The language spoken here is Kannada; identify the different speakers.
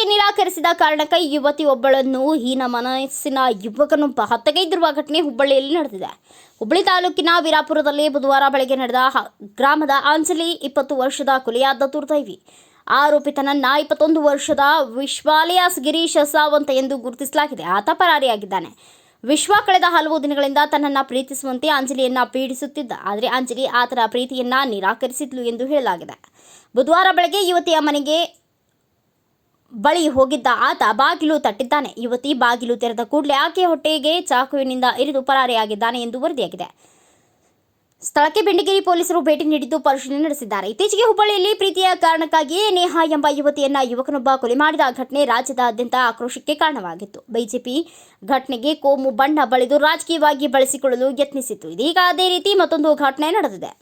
Speaker 1: ಕಾರಣಕ್ಕೆ ಯುವತಿ ಒಬ್ಬಳನ್ನು ಹೀನ ಮನಸ್ಸಿನ ಯುವಕನು ಹತ್ಯೆಗೈದಿರುವ ಘಟನೆ ಹುಬ್ಬಳ್ಳಿಯಲ್ಲಿ ನಡೆದಿದೆ. ಹುಬ್ಬಳ್ಳಿ ತಾಲೂಕಿನ ವೀರಾಪುರದಲ್ಲಿ ಬುಧವಾರ ಬೆಳಗ್ಗೆ ನಡೆದ ಗ್ರಾಮದ ಆಂಜಲಿ ಇಪ್ಪತ್ತು ವರ್ಷದ ಕೊಲೆಯಾದ ತುರ್ತೈವಿ ಆರೋಪಿತನನ್ನ ಇಪ್ಪತ್ತೊಂದು ವರ್ಷದ ವಿಶ್ವಾಲಯಾಸ್ ಗಿರೀಶ್ ಸಾವಂತ ಎಂದು ಗುರುತಿಸಲಾಗಿದೆ. ಆತ ಪರಾರಿಯಾಗಿದ್ದಾನೆ. ವಿಶ್ವ ಕಳೆದ ಹಲವು ದಿನಗಳಿಂದ ತನ್ನನ್ನ ಪ್ರೀತಿಸುವಂತೆ ಅಂಜಲಿಯನ್ನ ಪೀಡಿಸುತ್ತಿದ್ದ. ಆದರೆ ಅಂಜಲಿ ಆತನ ಪ್ರೀತಿಯನ್ನ ನಿರಾಕರಿಸಿದ್ಲು ಎಂದು ಹೇಳಲಾಗಿದೆ. ಬುಧವಾರ ಬೆಳಗ್ಗೆ ಯುವತಿಯ ಮನೆಗೆ ಬಳಿ ಹೋಗಿದ್ದ ಆತ ಬಾಗಿಲು ತಟ್ಟಿದ್ದಾನೆ. ಯುವತಿ ಬಾಗಿಲು ತೆರೆದ ಕೂಡಲೇ ಆಕೆ ಹೊಟ್ಟೆಗೆ ಚಾಕುವಿನಿಂದ ಇರಿದು ಪರಾರಿಯಾಗಿದ್ದಾನೆ ಎಂದು ವರದಿಯಾಗಿದೆ. ಸ್ಥಳಕ್ಕೆ ಬೆಂಡಿಗೇರಿ ಪೊಲೀಸರು ಭೇಟಿ ನೀಡಿದ್ದು ಪರಿಶೀಲನೆ ನಡೆಸಿದ್ದಾರೆ. ಇತ್ತೀಚೆಗೆ ಹುಬ್ಬಳ್ಳಿಯಲ್ಲಿ ಪ್ರೀತಿಯ ಕಾರಣಕ್ಕಾಗಿಯೇ ನೇಹಾ ಎಂಬ ಯುವತಿಯನ್ನ ಯುವಕನೊಬ್ಬ ಕೊಲೆ ಮಾಡಿದ ಘಟನೆ ರಾಜ್ಯದಾದ್ಯಂತ ಆಕ್ರೋಶಕ್ಕೆ ಕಾರಣವಾಗಿತ್ತು. ಬಿಜೆಪಿ ಘಟನೆಗೆ ಕೋಮು ಬಣ್ಣ ಬಳಿದು ರಾಜಕೀಯವಾಗಿ ಬಳಸಿಕೊಳ್ಳಲು ಯತ್ನಿಸಿತ್ತು. ಇದೀಗ ಅದೇ ರೀತಿ ಮತ್ತೊಂದು ಘಟನೆ ನಡೆದಿದೆ.